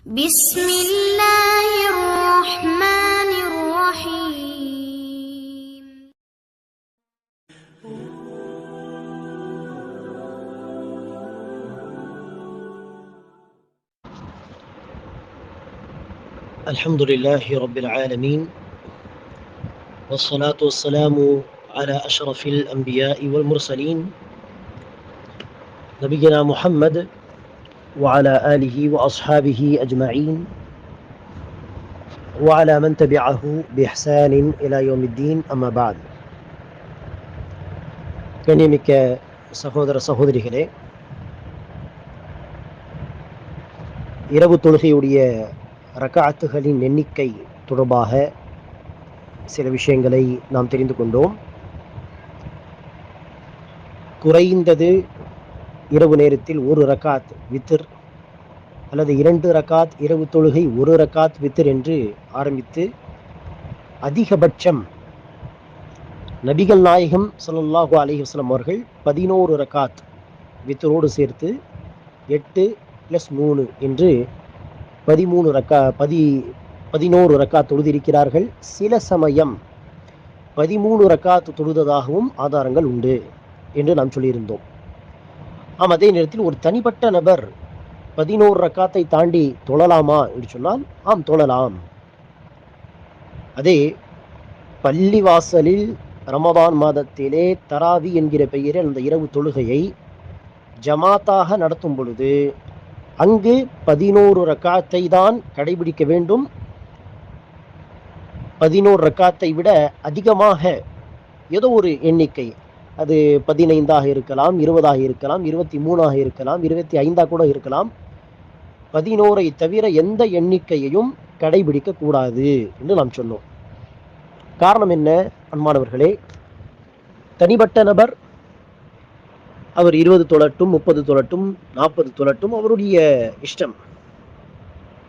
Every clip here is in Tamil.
بسم الله الرحمن الرحيم. الحمد لله رب العالمين والصلاة والسلام على أشرف الأنبياء والمرسلين. نبينا محمد وعلى آله وأصحابه أجمعين وعلى من تبعه بإحسان إلى يوم الدين أما بعد கண்ணியமிக்க சகோதர சகோதரிகளே இரவு தொழுகையுடைய ரக்காத்துகளின் எண்ணிக்கை தொடர்பாக சில விஷயங்களை நாம் தெரிந்து கொண்டோம் குறைந்தது இரவு நேரத்தில் ஒரு ரக்காத் வித்திர் அல்லது இரண்டு ரக்காத் இரவு தொழுகை ஒரு ரக்காத் வித்திர் என்று ஆரம்பித்து அதிகபட்சம் நபிகள் நாயகம் ஸல்லல்லாஹு அலைஹி அவர்கள் பதினோரு ரக்காத் வித்தரோடு சேர்த்து எட்டு ப்ளஸ் மூணு என்று பதிமூணு ரக்கா பதி பதினோரு ரக்காத் தொழுதிருக்கிறார்கள். சில சமயம் பதிமூணு ரக்காத் தொழுததாகவும் ஆதாரங்கள் உண்டு என்று நாம் சொல்லியிருந்தோம். ஆம் அதே நேரத்தில் ஒரு தனிப்பட்ட நபர் பதினோரு ரக்காத்தை தாண்டி தொழலாமா என்று சொன்னால் ஆம் தொழலாம். அதே பள்ளிவாசலில் ரமதான் மாதத்திலே தராவி என்கிற பெயரில் அந்த இரவு தொழுகையை ஜமாத்தாக நடத்தும் பொழுது அங்கு பதினோரு ரக்காத்தை தான் கடைபிடிக்க வேண்டும். பதினோரு ரக்காத்தை விட அதிகமாக ஏதோ ஒரு எண்ணிக்கை அது பதினைந்தாக இருக்கலாம் இருபதாக இருக்கலாம் இருபத்தி மூணாக இருக்கலாம் இருபத்தி ஐந்தாக கூட இருக்கலாம். பதினோரை தவிர எந்த எண்ணிக்கையையும் கடைபிடிக்க கூடாது என்று நாம் சொன்னோம். காரணம் என்ன அன்பானவர்களே? தனிப்பட்ட நபர் அவர் இருபது தொழட்டும் முப்பது தொழட்டும் நாற்பது தொழட்டும் அவருடைய இஷ்டம்.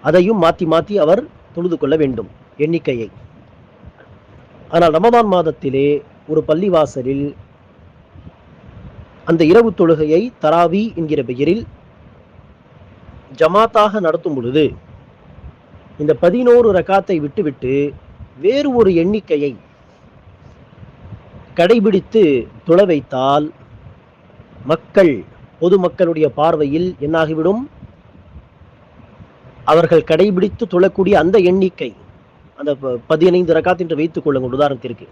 அதையும் மாற்றி மாற்றி அவர் தொழுது கொள்ள வேண்டும் எண்ணிக்கையை. ஆனால் ரமதான் மாதத்திலே ஒரு பள்ளிவாசலில் அந்த இரவு தொழுகையை தராவி என்கிற பெயரில் ஜமாத்தாக நடத்தும் பொழுது இந்த பதினோரு ரக்காத்தை விட்டுவிட்டு வேறு ஒரு எண்ணிக்கையை கடைபிடித்து துள வைத்தால் மக்கள் பொதுமக்களுடைய பார்வையில் என்னாகிவிடும்? அவர்கள் கடைபிடித்து தொழக்கூடிய அந்த எண்ணிக்கை அந்த ப- பதினைந்து ரகாத்து என்று வைத்துக் கொள்ளுங்கள். உதாரணத்திற்கு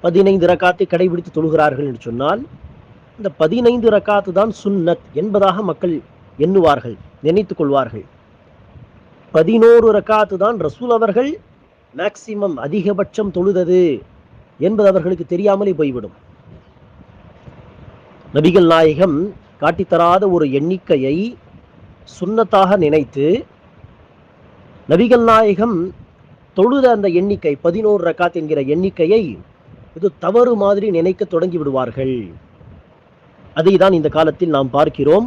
பதினைந்து ரக்காத்தை கடைபிடித்து தொழுகிறார்கள் என்று சொன்னால் இந்த பதினைந்து ரக்காத்து தான் சுன்னத் என்பதாக மக்கள் எண்ணுவார்கள் நினைத்து கொள்வார்கள். பதினோரு ரக்காத்து தான் ரசூல் அவர்கள் மேக்சிமம் அதிகபட்சம் தொழுதது என்பது அவர்களுக்கு தெரியாமலே போய்விடும். நபிகள் நாயகம் காட்டித்தராத ஒரு எண்ணிக்கையை சுன்னத்தாக நினைத்து நபிகள் நாயகம் தொழுத அந்த எண்ணிக்கை பதினோரு ரக்காத் என்கிற எண்ணிக்கையை இது தவறு மாதிரி நினைக்க தொடங்கி விடுவார்கள். அதை தான் இந்த காலத்தில் நாம் பார்க்கிறோம்.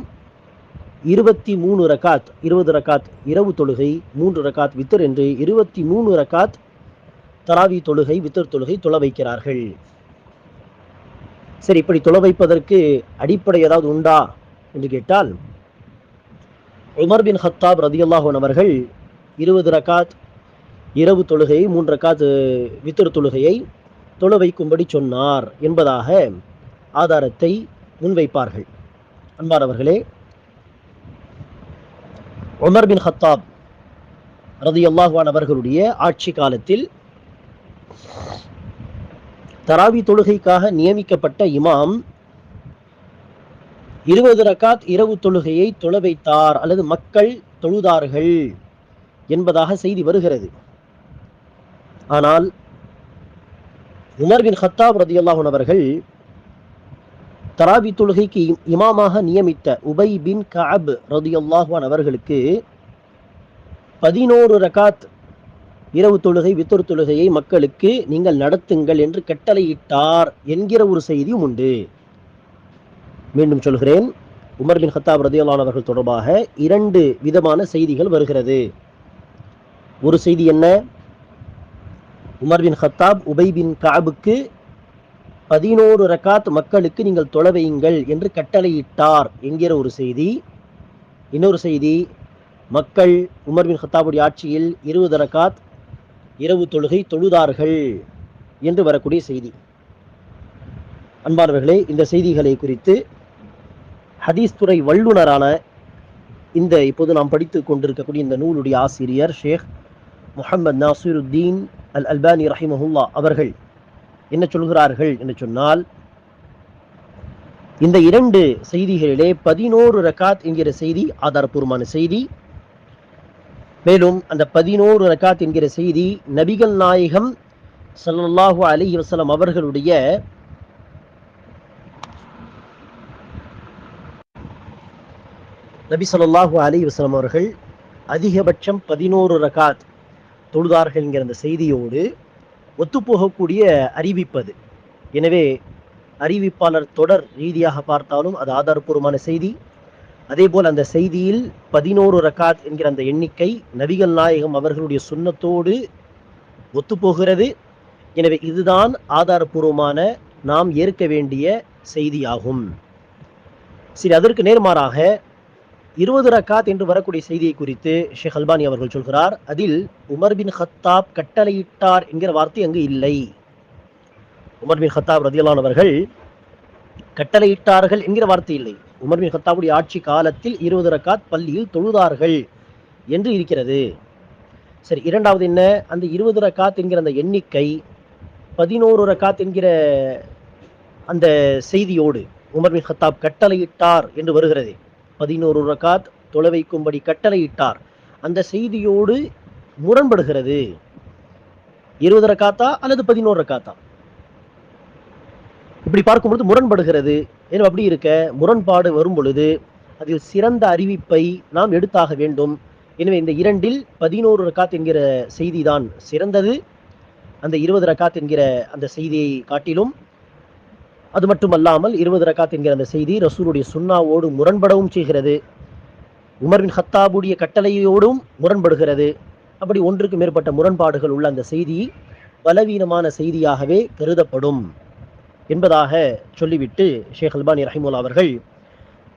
இருபத்தி மூணு ரக்காத் இருபது ரக்காத் இரவு தொழுகை மூன்று ரக்காத் வித்தர் என்று இருபத்தி மூணு ரக்காத் தராவி தொழுகை வித்தர் தொழுகை தொலை வைக்கிறார்கள். சரி இப்படி தொலை வைப்பதற்கு அடிப்படை ஏதாவது உண்டா என்று கேட்டால் உமர் பின் ஹத்தாப் ரதியல்லாஹன் அவர்கள் இருபது ரக்காத் இரவு தொழுகையை மூன்று ரக்காத் வித்தர் தொழுகையை தொலை வைக்கும்படி சொன்னார் என்பதாக ஆதாரத்தை முன்வைப்பார்கள். அன்பானவர்களே உமர் பின் ஹத்தாப் ரதியல்லாஹான் அவர்களுடைய ஆட்சி காலத்தில் தராவி தொழுகைக்காக நியமிக்கப்பட்ட இமாம் இருபது ரக்காத் இரவு தொழுகையை தொழ வைத்தார் அல்லது மக்கள் தொழுதார்கள் என்பதாக செய்தி வருகிறது. ஆனால் உமர் பின் ஹத்தாப் ரதியல்லாஹன் அவர்கள் தராவி தொழுகைக்கு இமாமாக நியமித்த உபை பின் கஅப் ரதியுல்லாஹான் அவர்களுக்கு பதினோரு ரகாத் இரவு தொழுகை வித்தொரு தொழுகையை மக்களுக்கு நீங்கள் நடத்துங்கள் என்று கட்டளையிட்டார் என்கிற ஒரு செய்தியும் உண்டு. மீண்டும் சொல்கிறேன். உமர் பின் ஹத்தாப் ரதியுல்லான் அவர்கள் தொடர்பாக இரண்டு விதமான செய்திகள் வருகிறது. ஒரு செய்தி என்ன? Umar bin Khattab Ubayy bin கஅபுக்கு பதினோரு ரக்காத் மக்களுக்கு நீங்கள் தொலைவையுங்கள் என்று கட்டளையிட்டார். என்கிற ஒரு செய்தி. இன்னொரு செய்தி மக்கள் உமர் பின் ஹத்தாபுடைய ஆட்சியில் இருபது ரக்காத் இரவு தொழுகை தொழுதார்கள் என்று வரக்கூடிய செய்தி. அன்பானவர்களே இந்த செய்திகளை குறித்து ஹதீஸ் துறை வல்லுனரான இந்த இப்போது நாம் படித்து கொண்டிருக்கக்கூடிய இந்த நூலுடைய ஆசிரியர் ஷேக் முஹம்மது நாசிருத்தீன் அல் அல்பானி ரஹிமஹுல்லா அவர்கள் என்ன சொல்கிறார்கள் என்று சொன்னால் இந்த இரண்டு செய்திகளிலே பதினோரு ரக்காத் என்கிற செய்தி ஆதாரபூர்வமான செய்தி. மேலும் அந்த பதினோரு ரக்காத் என்கிற செய்தி நபிகள் நாயகம் ஸல்லல்லாஹு அலி வசலம் அவர்களுடைய நபி ஸல்லல்லாஹு அலி வஸல்லம் அவர்கள் அதிகபட்சம் பதினோரு ரகாத் தொழுதார்கள் என்கிற அந்த செய்தியோடு ஒத்துப்போகக்கூடிய அறிவிப்பது. எனவே அறிவிப்பாளர் தொடர் ரீதியாக பார்த்தாலும் அது ஆதாரப்பூர்வமான செய்தி. அதேபோல் அந்த செய்தியில் பதினோரு ரகாத் என்கிற அந்த எண்ணிக்கை நபிகள் நாயகம் அவர்களுடைய சுன்னத்தோடு ஒத்துப்போகிறது. எனவே இதுதான் ஆதாரபூர்வமான நாம் ஏற்க வேண்டிய செய்தியாகும். சரி அதற்கு நேர்மாறாக இருபது ரக்காத் என்று வரக்கூடிய செய்தியை குறித்து ஷேக் அல்பானி அவர்கள் சொல்கிறார். அதில் உமர் பின் ஹத்தாப் கட்டளையிட்டார் என்கிற வார்த்தை அங்கு இல்லை. உமர் பின் ஹத்தாப் ரதியலானவர்கள் கட்டளையிட்டார்கள் என்கிற வார்த்தை இல்லை. உமர் பின் ஹத்தாபுடைய ஆட்சி காலத்தில் இருபது ரக்காத் பள்ளியில் தொழுதார்கள் என்று இருக்கிறது. சரி இரண்டாவது என்ன? அந்த இருபது ரக்காத் என்கிற அந்த எண்ணிக்கை பதினோரு ரக்காத் என்கிற அந்த செய்தியோடு உமர் பின் ஹத்தாப் கட்டளையிட்டார் என்று வருகிறது. பதினோரு ரகாத் தொலை வைக்கும்படி கட்டளையிட்டார். அந்த செய்தியோடு முரண்படுகிறது. இருபது ரக்காத்தா அல்லது பதினோரு ரக்காத்தா? இப்படி பார்க்கும்பொழுது முரண்படுகிறது. ஏன்னா அப்படி இருக்க? முரண்பாடு வரும் பொழுது அதில் சிறந்த அறிவிப்பை நாம் எடுத்தாக வேண்டும். எனவே இந்த இரண்டில் பதினோரு ரக்காத் என்கிற செய்தி தான் சிறந்தது. அந்த இருபது ரக்காத் என்கிற அந்த செய்தியை காட்டிலும் அது மட்டுமல்லாமல் இருபது ரக்காத் என்கிற அந்த செய்தி ரசூலுடைய சுண்ணாவோடு முரண்படவும் செய்கிறது. உமர்வின் ஹத்தாபுடைய கட்டளையோடும் முரண்படுகிறது. அப்படி ஒன்றுக்கு மேற்பட்ட முரண்பாடுகள் உள்ள அந்த செய்தி பலவீனமான செய்தியாகவே கருதப்படும் என்பதாக சொல்லிவிட்டு ஷேக் அல்பானி ரஹிமுல்லா அவர்கள்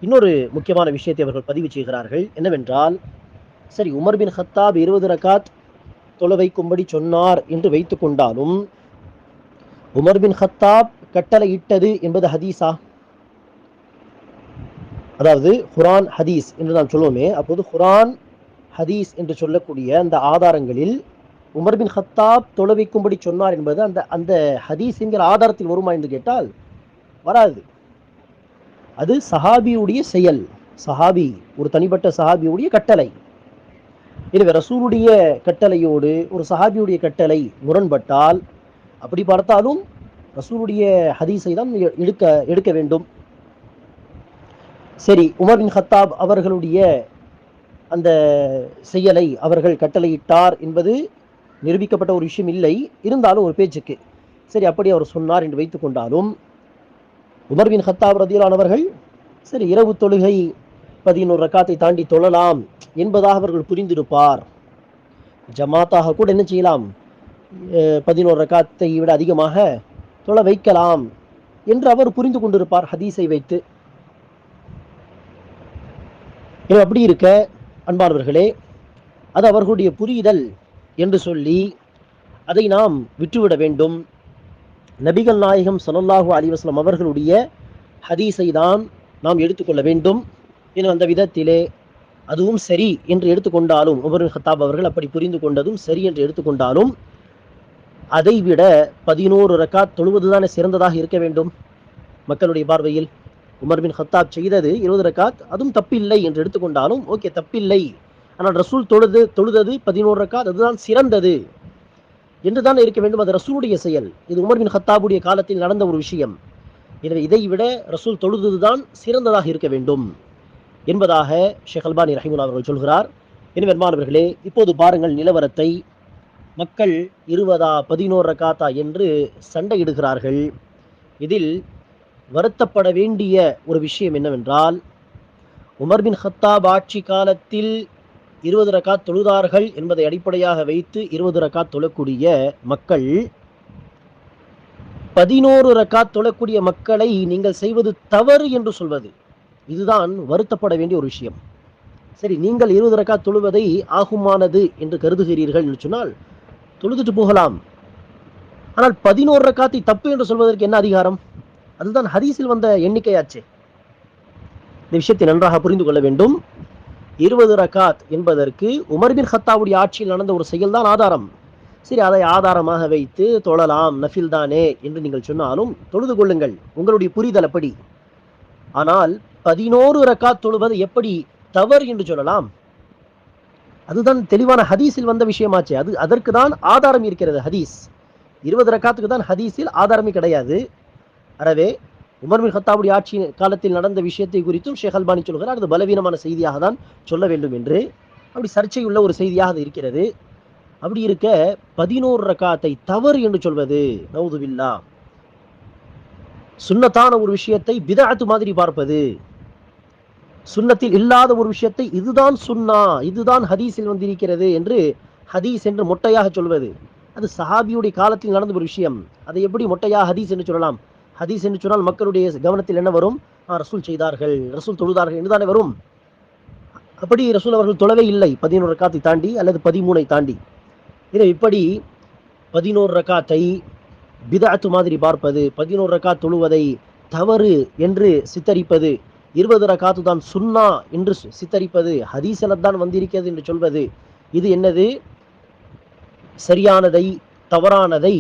இன்னொரு முக்கியமான விஷயத்தை அவர்கள் பதிவு செய்கிறார்கள். என்னவென்றால் சரி உமர் பின் ஹத்தாப் இருபது ரக்காத் தொலை வைக்கும்படி சொன்னார் என்று வைத்து கொண்டாலும் உமர் பின் ஹத்தாப் கட்டளையிட்டது என்பது ஹதீஸா? அதாவது ஹுரான் ஹதீஸ் என்று நாம் சொல்லுவோமே அப்போது ஹுரான் ஹதீஸ் என்று சொல்லக்கூடிய அந்த ஆதாரங்களில் உமர் பின் ஹத்தாப் தொலைவிக்கும்படி சொன்னார் என்பது அந்த அந்த ஹதீஸ் என்கிற ஆதாரத்தில் வருமா என்று கேட்டால் வராது. அது சஹாபியுடைய செயல். சஹாபி ஒரு தனிப்பட்ட சஹாபியுடைய கட்டளை. எனவே ரசூலுடைய கட்டளையோடு ஒரு சஹாபியுடைய கட்டளை முரண்பட்டால் அப்படி பார்த்தாலும் ரசூலுடைய ஹதீஸை தான் எடுக்க எடுக்க வேண்டும். சரி உமர் பின் ஹத்தாப் அவர்களுடைய அந்த செயலை அவர்கள் கட்டளையிட்டார் என்பது நிரூபிக்கப்பட்ட ஒரு விஷயம் இல்லை. இருந்தாலும் ஒரு பேச்சுக்கு. சரி அப்படி அவர் சொன்னார் என்று வைத்துக் கொண்டாலும் உமர் பின் ஹத்தாப் ரதியலானவர்கள் சரி இரவு தொழுகை பதினோரு ரக்காத்தை தாண்டி தொழலாம் என்பதாக அவர்கள் புரிந்திருப்பார். ஜமாத்தாக கூட என்ன செய்யலாம்? அஹ், பதினோரு ரக்காத்தை விட அதிகமாக தொழ வைக்கலாம் என்று அவர் புரிந்து கொண்டிருப்பார் ஹதீஸை வைத்து. அப்படி இருக்க அன்பானவர்களே அது அவர்களுடைய புரிதல் என்று சொல்லி அதை நாம் விட்டுவிட வேண்டும். நபிகள் நாயகம் சனல்லாஹு அலிவாஸ்லாம் அவர்களுடைய ஹதீஸை தான் நாம் எடுத்துக்கொள்ள வேண்டும். என அந்த விதத்திலே அதுவும் சரி என்று எடுத்துக்கொண்டாலும் உமர் ஹத்தாப் அவர்கள் அப்படி புரிந்து கொண்டதும் சரி என்று எடுத்துக்கொண்டாலும் அதைவிட பதினோரு ரக்காத் தொழுவதுதானே சிறந்ததாக இருக்க வேண்டும்? மக்களுடைய பார்வையில் உமர் பின் ஹத்தாப் செய்தது இருபது ரக்காத் அதுவும் தப்பில்லை என்று எடுத்துக்கொண்டாலும் ஓகே தப்பில்லை. ஆனால் ரசூல் தொழுது தொழுதது பதினோரு ரக்காத் அதுதான் சிறந்தது என்று தான் இருக்க வேண்டும்? அது ரசூலுடைய செயல். இது உமர் பின் ஹத்தாபுடைய காலத்தில் நடந்த ஒரு விஷயம். எனவே இதை விட ரசூல் தொழுதுதான் சிறந்ததாக இருக்க வேண்டும் என்பதாக ஷேக் அல்பானி ரஹிமுல்லா அவர்கள் சொல்கிறார். எனவே அன்பானவர்களே இப்போது பாருங்கள் நிலவரத்தை மக்கள் இருபதா பதினோரு ரக்காத்தா என்று சண்டையிடுகிறார்கள். இதில் வருத்தப்பட வேண்டிய ஒரு விஷயம் என்னவென்றால் உமர் பின் ஹத்தாப் ஆட்சி காலத்தில் இருபது ரக்காத் தொழுதார்கள் என்பதை அடிப்படையாக வைத்து இருபது ரக்காத் தொழக்கூடிய மக்கள் பதினோரு ரக்காத் தொழக்கூடிய மக்களை நீங்கள் செய்வது தவறு என்று சொல்வது. இதுதான் வருத்தப்பட வேண்டிய ஒரு விஷயம். சரி நீங்கள் இருபது ரக்காத் தொழுவதை ஆகுமானது என்று கருதுகிறீர்கள் என்று சொன்னால் தொழுதுட்டு போகலாம். ஆனால் பதினோரு ரக்காத்தை தப்பு என்று சொல்வதற்கு என்ன அதிகாரம்? அதுதான் ஹதீஸில் வந்த எண்ணிக்கையாச்சே. இந்த விஷயத்தை நன்றாக புரிந்து கொள்ள வேண்டும். இருபது ரக்காத் என்பதற்கு உமர் பின் ஹத்தாவுடைய ஆட்சியில் நடந்த ஒரு செயல்தான் ஆதாரம். சரி அதை ஆதாரமாக வைத்து தொழலாம் நஃபில் தானே என்று நீங்கள் சொன்னாலும் தொழுது கொள்ளுங்கள். உங்களுடைய புரிதல் அப்படி. ஆனால் பதினோரு ரக்காத் தொழுவது எப்படி தவறு என்று சொல்லலாம்? அதுதான் தெளிவான ஹதீஸில் வந்த விஷயமாச்சு. அது அதற்கு தான் ஆதாரம் இருக்கிறது ஹதீஸ். இருபது ரக்காத்துக்கு தான் ஹதீஸில் ஆதாரமே கிடையாது. அறவே உமர்மின் ஹத்தாவுடைய ஆட்சி காலத்தில் நடந்த விஷயத்தை குறித்தும் ஷேக் அல்பானி சொல்கிறார். அது பலவீனமான செய்தியாக தான் சொல்ல வேண்டும் என்று. அப்படி சர்ச்சையுள்ள ஒரு செய்தியாக அது இருக்கிறது. அப்படி இருக்க பதினோரு ரக்காத்தை தவறு என்று சொல்வது நவுதுவில்லா சுன்னத்தான ஒரு விஷயத்தை பிதாத்து மாதிரி பார்ப்பது. சுண்ணத்தில் இல்லாத ஒரு விஷயத்தை இதுதான் சுன்னா இதுதான் ஹதீஸில் வந்திருக்கிறது என்று ஹதீஸ் என்று மொட்டையாக சொல்வது. அது சஹாபியுடைய காலத்தில் நடந்த ஒரு விஷயம். அதை எப்படி மொட்டையாக ஹதீஸ் என்று சொல்லலாம்? ஹதீஸ் என்று சொன்னால் மக்களுடைய கவனத்தில் என்ன வரும்? ரசூல் செய்தார்கள். ரசூல் தொழுதார்கள் என்று தானே வரும். அப்படி ரசூல் அவர்கள் தொழவே இல்லை. பதினோரு ரக்காத்தை தாண்டி அல்லது பதிமூனை தாண்டி. இதை இப்படி பதினோரு ரக்காத்தை பிதாத்து மாதிரி பார்ப்பது பதினோரு ரக்கா தொழுவதை தவறு என்று சித்தரிப்பது இருபது ரகாத்து தான் சுன்னா என்று சித்தரிப்பது ஹதீசனத்தான் தான் வந்திருக்கிறது என்று சொல்வது. இது என்னது? சரியானதை தவறானதை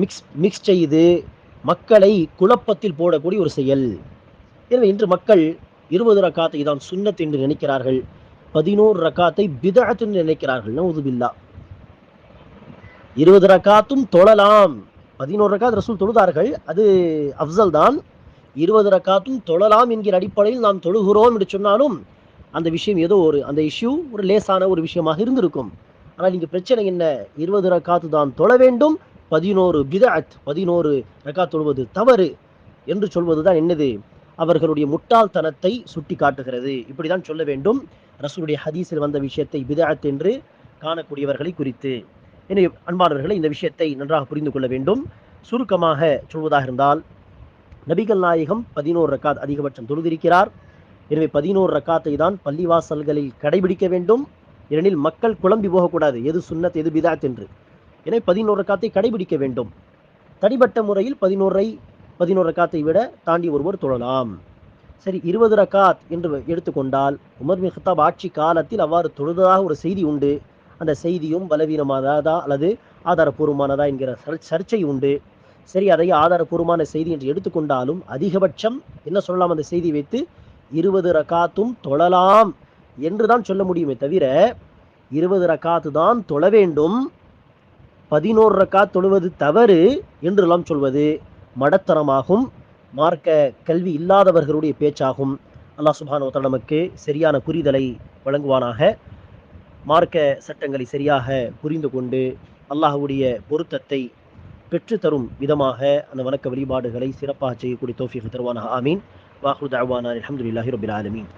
மிக்ஸ் மிக்ஸ் செய்து மக்களை குழப்பத்தில் போடக்கூடிய ஒரு செயல். எனவே இன்று மக்கள் இருபது ரக்காத்தை தான் சுண்ணத் என்று நினைக்கிறார்கள். பதினோரு ரக்காத்தை பிதஅத் என்று நினைக்கிறார்கள். நவுதுபில்லா. இருபது ரக்காத்தும் தொழலாம். பதினோரு ரக்காத் ரசூல் தொழுதார்கள். அது அஃசல் தான் இருபது ரக்காத்தும் தொழலாம் என்கிற அடிப்படையில் நாம் தொழுகிறோம் என்று சொன்னாலும் அந்த விஷயம் ஏதோ ஒரு அந்த இஷ்யூ ஒரு லேசான ஒரு விஷயமாக இருந்திருக்கும். ஆனால் இங்கே பிரச்சனை என்ன? இருபது ரக்காத்து தான் தொழ வேண்டும். பதினோரு பிதாத் பதினோரு ரக்கா தொழுவது தவறு என்று சொல்வதுதான் என்னது? அவர்களுடைய முட்டாள்தனத்தை சுட்டி காட்டுகிறது இப்படிதான் சொல்ல வேண்டும். ரசூலுடைய ஹதீஸில் வந்த விஷயத்தை பிதாத் என்று காணக்கூடியவர்களை குறித்து. எனவே அன்பானவர்களை இந்த விஷயத்தை நன்றாக புரிந்து கொள்ள வேண்டும். சுருக்கமாக சொல்வதாக இருந்தால் நபிகள் நாயகம் பதினோரு ரக்காத் அதிகபட்சம் தொழுதிருக்கிறார். எனவே பதினோரு ரக்காத்தை தான் பள்ளிவாசல்களில் கடைபிடிக்க வேண்டும். ஏனெனில் மக்கள் குழம்பி போகக்கூடாது. எது சுண்ணத் எது பிதாத் என்று. எனவே பதினோரு ரக்காத்தை கடைபிடிக்க வேண்டும். தனிப்பட்ட முறையில் பதினோரை பதினோரு ரக்காத்தை விட தாண்டி ஒருவர் தொழலாம். சரி இருபது ரக்காத் என்று எடுத்துக்கொண்டால் உமர் பின் ஹத்தாப் ஆட்சி காலத்தில் அவ்வாறு தொழுததாக ஒரு செய்தி உண்டு. அந்த செய்தியும் பலவீனமானதா அல்லது ஆதாரபூர்வமானதா என்கிற சர்ச்சை உண்டு. சரி அதை ஆதாரபூர்வமான செய்தி என்று எடுத்துக்கொண்டாலும் அதிகபட்சம் என்ன சொல்லலாம் அந்த செய்தி வைத்து? இருபது ரக்காத்தும் தொழலாம் என்று தான் சொல்ல முடியுமே தவிர இருபது ரக்காத்து தான் தொழ வேண்டும். பதினோரு ரக்காத் தொழுவது தவறு என்றெல்லாம் சொல்வது மடத்தனமாகும். மார்க்க கல்வி இல்லாதவர்களுடைய பேச்சாகும். அல்லாஹ் சுப்ஹானஹு நமக்கு சரியான புரிதலை வழங்குவானாக. மார்க்க சட்டங்களை சரியாக புரிந்து கொண்டு அல்லாஹுடைய பொருத்தத்தை பெற்றுத்தரும் விதமாக அந்த வணக்க வழிபாடுகளை சிறப்பாக செய்யக்கூடிய தௌஃபீக் தருவானா ஆமீன். வாஹ்ரு தஅவானா அல்ஹம்துலில்லாஹி ரப்பில் ஆலமீன்.